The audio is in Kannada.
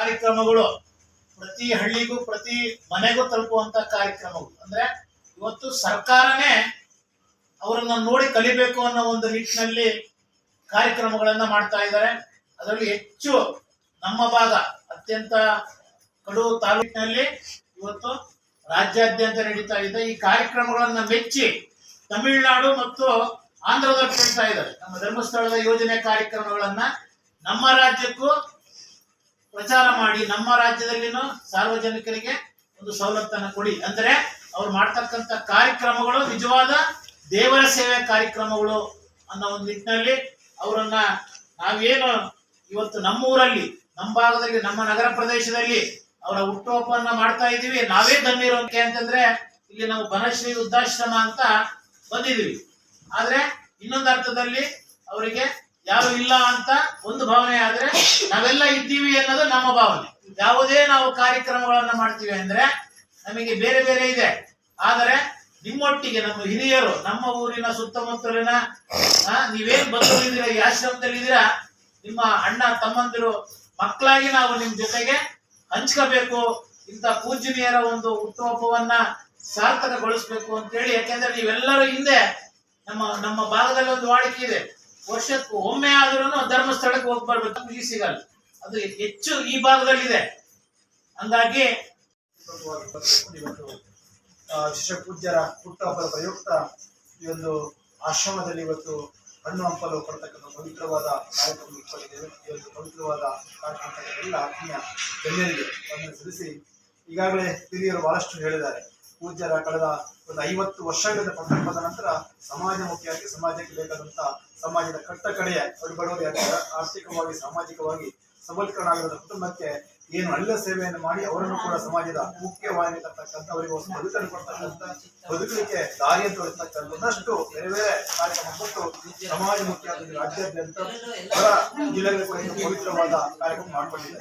ಕಾರ್ಯಕ್ರಮಗಳು ಪ್ರತಿ ಹಳ್ಳಿಗೂ, ಪ್ರತಿ ಮನೆಗೂ ತಲುಪುವಂತ ಕಾರ್ಯಕ್ರಮಗಳು. ಅಂದ್ರೆ ಇವತ್ತು ಸರ್ಕಾರನೇ ಅವರನ್ನ ನೋಡಿ ಕಲಿಬೇಕು ಅನ್ನೋ ಒಂದು ನಿಟ್ಟಿನಲ್ಲಿ ಕಾರ್ಯಕ್ರಮಗಳನ್ನ ಮಾಡ್ತಾ ಇದ್ದಾರೆ. ಅದರಲ್ಲಿ ಹೆಚ್ಚು ನಮ್ಮ ಭಾಗ, ಅತ್ಯಂತ ಕಡು ತಾಲೂಕಿನಲ್ಲಿ ಇವತ್ತು ರಾಜ್ಯಾದ್ಯಂತ ನಡೀತಾ ಇದೆ. ಈ ಕಾರ್ಯಕ್ರಮಗಳನ್ನ ಮೆಚ್ಚಿ ತಮಿಳುನಾಡು ಮತ್ತು ಆಂಧ್ರದಲ್ಲಿ ಕೇಳ್ತಾ ಇದ್ದಾರೆ. ನಮ್ಮ ಧರ್ಮಸ್ಥಳದ ಯೋಜನೆ ಕಾರ್ಯಕ್ರಮಗಳನ್ನ ನಮ್ಮ ರಾಜ್ಯಕ್ಕೂ ಪ್ರಚಾರ ಮಾಡಿ ನಮ್ಮ ರಾಜ್ಯದಲ್ಲಿನೂ ಸಾರ್ವಜನಿಕರಿಗೆ ಒಂದು ಸವಲತ್ತನ್ನು ಕೊಡಿ. ಅಂದ್ರೆ ಅವ್ರು ಮಾಡ್ತಕ್ಕಂಥ ಕಾರ್ಯಕ್ರಮಗಳು ನಿಜವಾದ ದೇವರ ಸೇವೆ ಕಾರ್ಯಕ್ರಮಗಳು ಅನ್ನೋ ಒಂದು ನಿಟ್ಟಿನಲ್ಲಿ ಅವರನ್ನ ನಾವೇನು ಇವತ್ತು ನಮ್ಮೂರಲ್ಲಿ, ನಮ್ಮ ಭಾಗದಲ್ಲಿ, ನಮ್ಮ ನಗರ ಪ್ರದೇಶದಲ್ಲಿ ಅವರ ಹುಟ್ಟುಹಬ್ಬವನ್ನ ಮಾಡ್ತಾ ಇದೀವಿ ನಾವೇ ಧನ್ಯರೋಕೆ ಅಂತಂದ್ರೆ ಇಲ್ಲಿ ನಾವು ಬನಶ್ರೀ ವೃದ್ಧಾಶ್ರಮ ಅಂತ ಬಂದಿದೀವಿ ಆದ್ರೆ ಇನ್ನೊಂದು ಅರ್ಥದಲ್ಲಿ ಅವರಿಗೆ ಯಾರು ಇಲ್ಲ ಅಂತ ಒಂದು ಭಾವನೆ ಆದ್ರೆ ನಾವೆಲ್ಲ ಇದ್ದೀವಿ ಅನ್ನೋದು ನಮ್ಮ ಭಾವನೆ. ಯಾವುದೇ ನಾವು ಕಾರ್ಯಕ್ರಮಗಳನ್ನ ಮಾಡ್ತೀವಿ ಅಂದ್ರೆ ನಮಗೆ ಬೇರೆ ಬೇರೆ ಇದೆ. ಆದರೆ ನಿಮ್ಮೊಟ್ಟಿಗೆ ನಮ್ಮ ಹಿರಿಯರು, ನಮ್ಮ ಊರಿನ ಸುತ್ತಮುತ್ತಲಿನ ನೀವೇನ್ ಬಂದಿದ್ದೀರಾ ಈ ಆಶ್ರಮದಲ್ಲಿದ್ದೀರಾ ನಿಮ್ಮ ಅಣ್ಣ, ತಮ್ಮಂದಿರು, ಮಕ್ಕಳಾಗಿ ನಾವು ನಿಮ್ ಜೊತೆಗೆ ಹಂಚ್ಕೋಬೇಕು. ಇಂಥ ಪೂಜನೀಯರ ಒಂದು ಹುಟ್ಟುಹಬ್ಬವನ್ನ ಸಾರ್ಥಕಗೊಳಿಸ್ಬೇಕು ಅಂತೇಳಿ. ಯಾಕೆಂದ್ರೆ ನೀವೆಲ್ಲರೂ ಹಿಂದೆ ನಮ್ಮ ನಮ್ಮ ಭಾಗದಲ್ಲಿ ಒಂದು ವಾಡಿಕೆ ಇದೆ. ವರ್ಷಕ್ಕೂ ಒಮ್ಮೆ ಆದ್ರೂ ಧರ್ಮಸ್ಥಳಕ್ಕೆ ಹೋಗಿ ಬರ್ಬೇಕು ಖುಷಿ ಸಿಗಲ್ಲ. ಅದು ಹೆಚ್ಚು ಈ ಭಾಗದಲ್ಲಿದೆ. ಹಂಗಾಗಿ ಇವತ್ತು ಪೂಜ್ಯರ ಪ್ರಯುಕ್ತ ಈ ಒಂದು ಆಶ್ರಮದಲ್ಲಿ ಇವತ್ತು ಹಣ್ಣು ಹಂಪಲು ಕೊಡ್ತಕ್ಕಂಥ ಪವಿತ್ರವಾದ ಕಾರ್ಯಕ್ರಮ ಇಟ್ಕೊಂಡಿದ್ದೇವೆ. ಈ ಒಂದು ಪವಿತ್ರವಾದ ಕಾರ್ಯಕ್ರಮಕ್ಕೆ ಎಲ್ಲ ಆತ್ಮೀಯ ಗಣ್ಯರಿಗೆ ಸಲ್ಲಿಸಿ ಈಗಾಗಲೇ ಹಿರಿಯರು ಬಹಳಷ್ಟು ಹೇಳಿದ್ದಾರೆ. ಪೂಜ್ಯರ ಕಳೆದ ಒಂದು ಐವತ್ತು ವರ್ಷಗಳಿಂದ ಪಟ್ಟಣದ ನಂತರ ಸಮಾಜಮುಖಿಯಾಗಿ ಸಮಾಜಕ್ಕೆ ಬೇಕಾದಂತ ಸಮಾಜದ ಕಟ್ಟ ಕಡೆಯ ಆರ್ಥಿಕವಾಗಿ, ಸಾಮಾಜಿಕವಾಗಿ ಸಬಲೀಕರಣ ಆಗಿರುವ ಕುಟುಂಬಕ್ಕೆ ಏನು ಅಲ್ಲ ಸೇವೆಯನ್ನು ಮಾಡಿ ಅವರನ್ನು ಕೂಡ ಸಮಾಜದ ಮುಖ್ಯವಾಹಿನಿ ತಕ್ಕಂಥ ಅವರಿಗೆ ಒಂದು ಬದುಕನ್ನು ಕೊಡ್ತಕ್ಕಂಥ, ಬದುಕಲಿಕ್ಕೆ ದಾರಿಯನ್ನು ತೋರಿಸ್ತಕ್ಕಂಥ ಒಂದಷ್ಟು ಬೇರೆ ಬೇರೆ ಕಾರ್ಯಕ್ರಮ ಕೊಟ್ಟು ಸಮಾಜ ಮುಖ್ಯ ರಾಜ್ಯಾದ್ಯಂತ ಹೊರ ಕೂಡ ಪವಿತ್ರವಾದ ಕಾರ್ಯಕ್ರಮ ಮಾಡಿಕೊಂಡಿದೆ